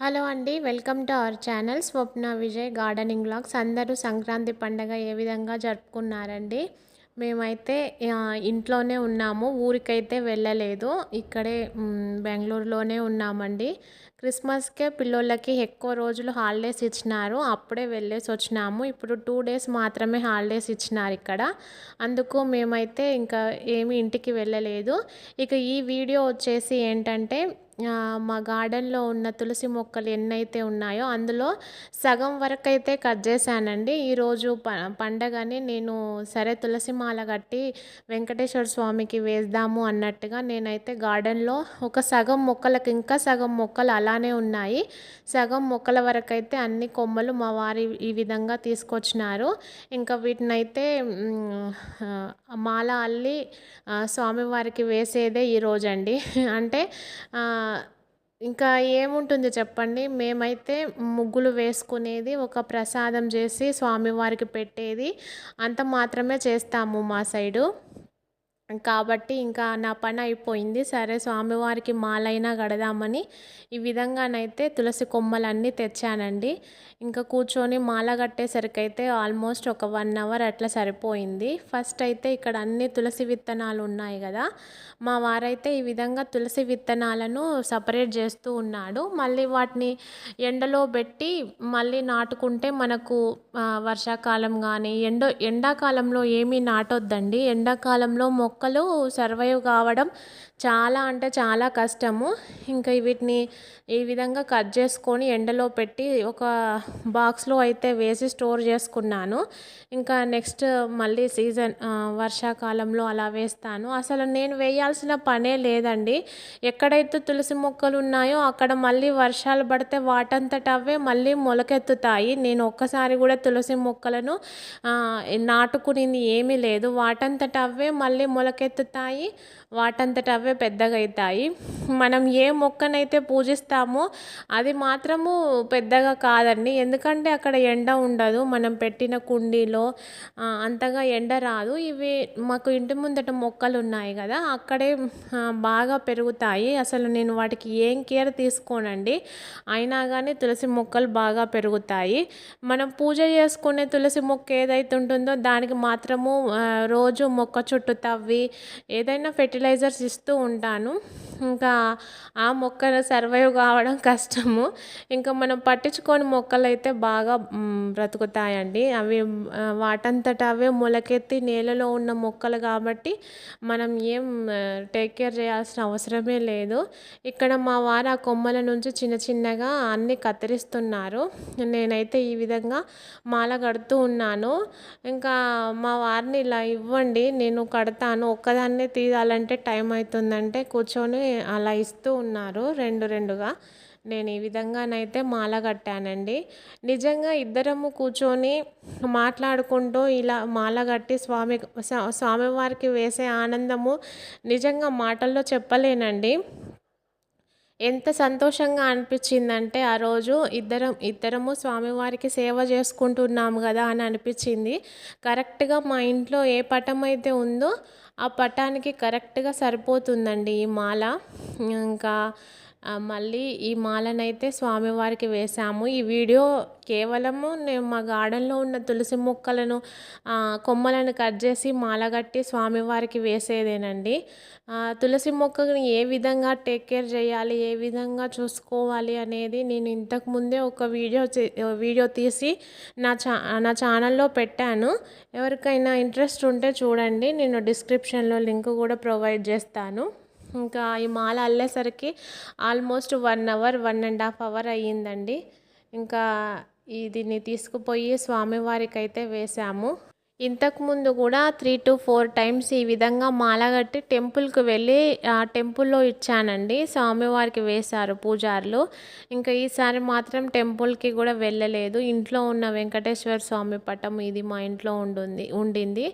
Hello అండి welcome to our channel Swapna Vijay gardening blogs అందరూ సంక్రాంతి పండగ ఏ విధంగా జరుపుకున్నారండి? మేమైతే ఇంట్లోనే ఉన్నాము ఊరికైతే వెళ్ళలేదు. ఇక్కడే బెంగళూరులోనే ఉన్నామండి. క్రిస్మస్కే పిల్లోళ్ళకి ఎక్కువ రోజులు హాలిడేస్ ఇచ్చినారు. అప్పుడే వెళ్ళేసి వచ్చినాము. ఇప్పుడు టూ డేస్ మాత్రమే హాలిడేస్ ఇచ్చినారు ఇక్కడ. అందుకు మేమైతే ఇంకా ఏమి ఇంటికి వెళ్ళలేదు. ఇక ఈ వీడియో వచ్చేసి ఏంటంటే మా గార్డెన్లో ఉన్న తులసి మొక్కలు ఎన్నైతే ఉన్నాయో అందులో సగం వరకు అయితే కట్ చేశానండి. ఈరోజు ప పండగని నేను సరే తులసి మాల కట్టి వెంకటేశ్వర స్వామికి వేద్దాము అన్నట్టుగా నేనైతే గార్డెన్లో ఒక సగం మొక్కలకు ఇంకా సగం మొక్కలు అలానే ఉన్నాయి. సగం మొక్కల వరకు అయితే అన్ని కొమ్మలు మా వారి ఈ విధంగా తీసుకొచ్చినారు. ఇంకా వీటినైతే మాల అల్లి స్వామివారికి వేసేదే ఈరోజండి అంటే ఇంకా ఏముంటుంది చెప్పండి? మేమైతే ముగ్గులు వేసుకునేది ఒక ప్రసాదం చేసి స్వామివారికి పెట్టేది. అంత మాత్రమే చేస్తాము మా సైడు. కాబట్టి ఇంకా నా పని అయిపోయింది. సరే స్వామివారికి మాలైనా కడదామని ఈ విధంగానైతే తులసి కొమ్మలన్నీ తెచ్చానండి. ఇంకా కూర్చొని మాల కట్టేసరికి అయితే ఆల్మోస్ట్ ఒక వన్ అవర్ అట్లా సరిపోయింది. ఫస్ట్ అయితే ఇక్కడ అన్ని తులసి విత్తనాలు ఉన్నాయి కదా. మా వారైతే ఈ విధంగా తులసి విత్తనాలను సపరేట్ చేస్తూ ఉన్నాడు. మళ్ళీ వాటిని ఎండలో పెట్టి మళ్ళీ నాటుకుంటే మనకు వర్షాకాలం కానీ ఎండ ఎండాకాలంలో ఏమీ నాటొద్దండి. ఎండాకాలంలో మొక్కలు సర్వైవ్ కావడం చాలా అంటే చాలా కష్టము. ఇంకా వీటిని ఈ విధంగా కట్ చేసుకొని ఎండలో పెట్టి ఒక బాక్స్లో అయితే వేసి స్టోర్ చేసుకున్నాను. ఇంకా నెక్స్ట్ మళ్ళీ సీజన్ వర్షాకాలంలో అలా వేస్తాను. అసలు నేను వేయాల్సిన పనే లేదండి. ఎక్కడైతే తులసి మొక్కలు ఉన్నాయో అక్కడ మళ్ళీ వర్షాలు పడితే వాటంతట అవే మళ్ళీ మొలకెత్తుతాయి. నేను ఒక్కసారి కూడా తులసి మొక్కలను నాటుకునింది ఏమీ లేదు. వాటంతట అవే మళ్ళీ మొల మొలకెత్తుతాయి వాటంతట అవే పెద్దగా అవుతాయి మనం ఏ మొక్కనైతే పూజిస్తామో అది మాత్రము పెద్దగా కాదండి. ఎందుకంటే అక్కడ ఎండ ఉండదు. మనం పెట్టిన కుండీలో అంతగా ఎండ రాదు. ఇవి మాకు ఇంటి ముందట మొక్కలు ఉన్నాయి కదా అక్కడే బాగా పెరుగుతాయి. అసలు నేను వాటికి ఏం కేర్ తీసుకోనండి. అయినా కానీ తులసి మొక్కలు బాగా పెరుగుతాయి. మనం పూజ చేసుకునే తులసి మొక్క ఏదైతే ఉంటుందో దానికి మాత్రము రోజు మొక్క చుట్టూ తవ్వి ఏదైనా ఫెర్టిలైజర్స్ ఇస్తూ ఉంటాను. ఇంకా ఆ మొక్క సర్వైవ్ కావడం కష్టము. ఇంకా మనం పట్టించుకొని మొక్కలు అయితే బాగా బ్రతుకుతాయండి. అవి వాటంతట అవే మొలకెత్తి నేలలో ఉన్న మొక్కలు కాబట్టి మనం ఏం టేక్ కేర్ చేయాల్సిన అవసరమే లేదు. ఇక్కడ మా వారు ఆ కొమ్మల నుంచి చిన్న చిన్నగా అన్ని కత్తిరిస్తున్నారు. నేనైతే ఈ విధంగా మాల కడుతూ ఉన్నాను. ఇంకా మా వారిని ఇలా ఇవ్వండి. నేను కడతాను. ఒక్కదాన్నే తీయాలంటే టైం అవుతుందంటే కూర్చొని అలా ఇస్తూ ఉన్నారు రెండు రెండుగా. నేను ఈ విధంగానైతే మాల కట్టానండి. నిజంగా ఇద్దరము కూర్చొని మాట్లాడుకుంటూ ఇలా మాల కట్టి స్వామి స్వామివారికి వేసే ఆనందము నిజంగా మాటల్లో చెప్పలేనండి. ఎంత సంతోషంగా అనిపించిందంటే ఆ రోజు ఇద్దరం ఇద్దరము స్వామివారికి సేవ చేసుకుంటున్నాము కదా అని అనిపించింది. కరెక్ట్గా మా ఇంట్లో ఏ పటం అయితే ఉందో ఆ పటానికి కరెక్ట్గా సరిపోతుందండి ఈ మాల. ఇంకా మళ్ళీ ఈ మాలనైతే స్వామివారికి వేసాము ఈ వీడియో కేవలము నేను మా గార్డెన్లో ఉన్న తులసి మొక్కలను కొమ్మలను కట్ చేసి మాల కట్టి స్వామివారికి వేసేదేనండి. తులసి మొక్కని ఏ విధంగా టేక్ కేర్ చేయాలి ఏ విధంగా చూసుకోవాలి అనేది నేను ఇంతకు ముందే ఒక వీడియో చే- వీడియో తీసి నా చా నా ఛానల్లో పెట్టాను. ఎవరికైనా ఇంట్రెస్ట్ ఉంటే చూడండి. నేను డిస్క్రిప్షన్లో లింక్ కూడా ప్రొవైడ్ చేస్తాను. ఇంకా ఈ మాల అల్లేసరికి almost one hour one and half hour అయ్యిందండి. ఇంకా ఈ దీన్ని తీసుకుపోయి స్వామివారికి అయితే వేసాము ఇంతకుముందు కూడా త్రీ టు ఫోర్ టైమ్స్ ఈ విధంగా మాల కట్టి టెంపుల్కి వెళ్ళి ఆ టెంపుల్లో ఇచ్చానండి. స్వామివారికి వేశారు పూజారులు. ఇంకా ఈసారి మాత్రం టెంపుల్కి కూడా వెళ్ళలేదు. ఇంట్లో ఉన్న వెంకటేశ్వర స్వామి పటం ఇది మా ఇంట్లో ఉండుంది ఉండింది.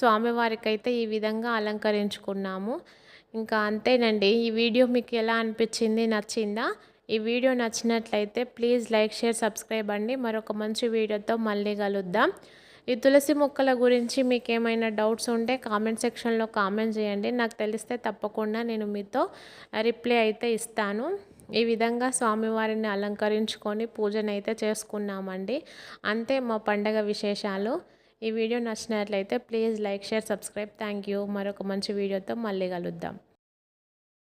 స్వామివారికి అయితే ఈ విధంగా అలంకరించుకున్నాము. ఇంకా అంతేనండి. ఈ వీడియో మీకు ఎలా అనిపించింది నచ్చిందా? ఈ వీడియో నచ్చినట్లయితే ప్లీజ్ లైక్ షేర్ సబ్స్క్రైబ్ అండి. మరొక మంచి వీడియోతో మళ్ళీ కలుద్దాం. ఈ తులసి మొక్కల గురించి మీకు ఏమైనా డౌట్స్ ఉంటే కామెంట్ సెక్షన్లో కామెంట్ చేయండి. నాకు తెలిస్తే తప్పకుండా నేను మీతో రిప్లై అయితే ఇస్తాను. ఈ విధంగా స్వామివారిని అలంకరించుకొని పూజనైతే చేసుకున్నామండి. అంతే మా పండగ విశేషాలు. ఈ వీడియో నచ్చినట్లయితే please like share subscribe. Thank you. మరొక మంచి వీడియోతో మళ్ళీ కలుద్దాం.